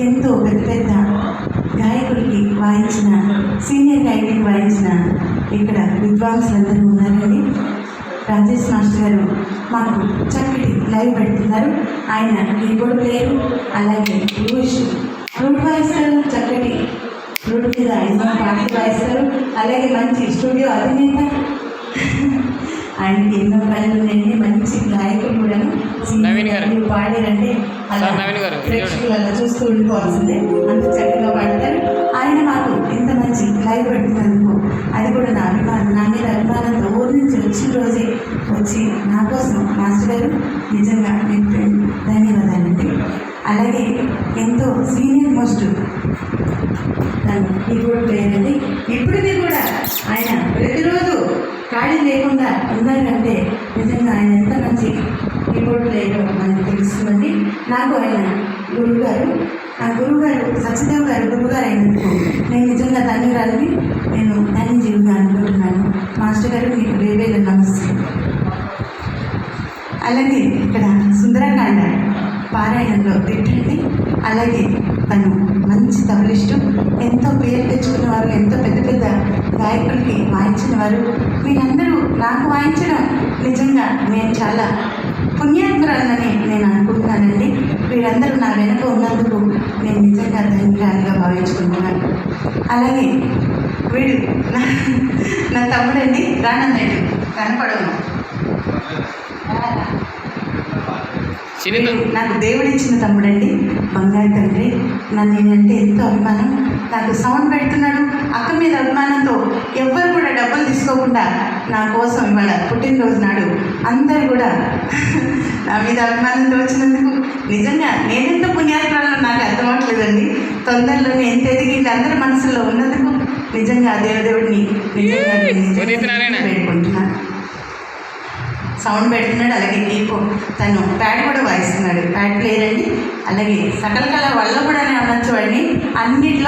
ఎంతో పెద్ద పెద్ద గాయకుడికి వాయించిన సీనియర్ గాయకుడికి వాయించిన ఇక్కడ విద్వాంసులందరూ ఉన్నారండి. రాజేష్ మాస్టర్ గారు మాకు చక్కటి లైవ్ పెడుతున్నారు. ఆయన కీబోర్డ్ ప్లేయర్ అలాగే యూష్ ఫ్లూట్ వాయిస్తారు చక్కటి ఫ్లూట్ మీద ఎన్నో పాటలు వాయిస్తారు. అలాగే మంచి స్టూడియో అధినేత. ఆయనకి ఎన్నో పనులు ఉన్నాయండి. మంచి గాయకుడు కూడా నవీన్ గారు. పాడారంటే అలా నవీన్ గారు, చూస్తూ ఉండిపోవాల్సిందే. అంత చక్కగా పాడతారు. ఆయన మాకు ఇంత మంచి లైవ్ పెడుతున్నందుకు అది కూడా నా అభిమానం. నా మీద అభిమానంతో ఊరి నుంచి వచ్చిన రోజే వచ్చి నా కోసం మాస్టర్ గారు నిజంగా మీకు ధన్యవాదాలండి. అలాగే ఎంతో సీనియర్ మోస్ట్ తను కీబోర్డ్ ప్లేయర్ అండి ఇప్పటికీ కూడా ఆయన ప్రతిరోజు ఖాళీ లేకుండా ఉన్నారంటే నిజంగా ఆయన ఎంత మంచి కీబోర్డ్ ప్లేయర్ మనకు తెలుస్తుంది నాకు ఆయన గురువుగారు నా ఆ సత్యదేవ్ గారు గురువుగారు అయినందుకు నేను నిజంగా ధన్యురాలని. నేను ధన్యజీవిగా అనుకుంటున్నాను. మాస్టర్ గారు మీకు వేవేల నమస్తే అలాగే ఇక్కడ సుందరకాండ పారాయణంలో పెట్టండి. అలాగే తను మంచి తబలిస్టు ఎంతో పేరు తెచ్చుకున్న వారు ఎంతో పెద్ద పెద్ద గాయకులకి వాయించిన వారు మీరందరూ నాకు వాయించడం నిజంగా నేను చాలా పుణ్యాత్మరాలని నేను అనుకుంటున్నానండి. వీరందరూ నా వెనుక ఉన్నందుకు నేను నిజంగా ధన్యురాలుగా భావించుకుంటున్నాను. అలాగే వీడు నా తమ్ముడండి రానన్నాడు కనపడను. నాకు దేవుడు ఇచ్చిన తమ్ముడండి. బంగారు తండ్రి. నన్ను నేనంటే ఎంతో అభిమానం. నాకు సౌండ్ పెడుతున్నాడు. అక్క మీద అభిమానంతో ఎవ్వరు కూడా డబ్బులు తీసుకోకుండా నా కోసం ఇవాళ పుట్టినరోజు నాడు అందరు కూడా నా మీద అభిమానంతో వచ్చినందుకు నిజంగా నేనెంత పుణ్యాత్రాలు నాకు అర్థమవట్లేదండి తొందరలోనే ఎంత ఎదిగి అందరి మనసులో ఉన్నందుకు నిజంగా ఆ దేవదేవుడిని నిజంగా నేను నిజంగా ఉదిత్ నారాయణ. వేడుకుంటున్నాను సౌండ్ పెడుతున్నాడు అలాగే కీపో తను ప్యాడ్ కూడా వాయిస్తున్నాడు. ప్యాడ్ ప్లేయర్ అండి. అలాగే సకల కళ వల్ల కూడా అనొచ్చు వాడిని అన్నిట్లో